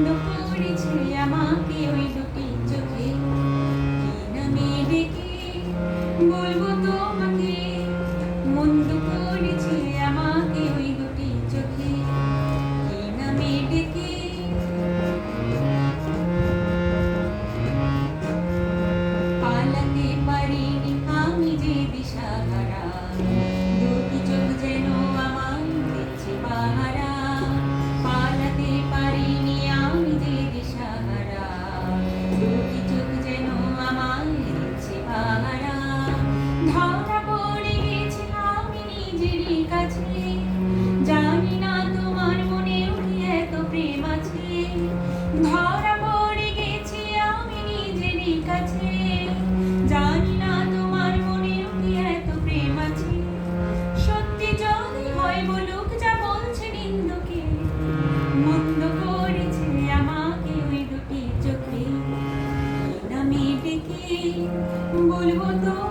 বন্ধ করেছে আমাকে ওই দুটি চোখে। কি নামে ডেকে বলব তোমাকে? মন্দ করেছে আমাকে ওই দুটি চোখে। কি নামে ডেকে? পালাতে পারিনি আমি যে দিশাহারা бульгото.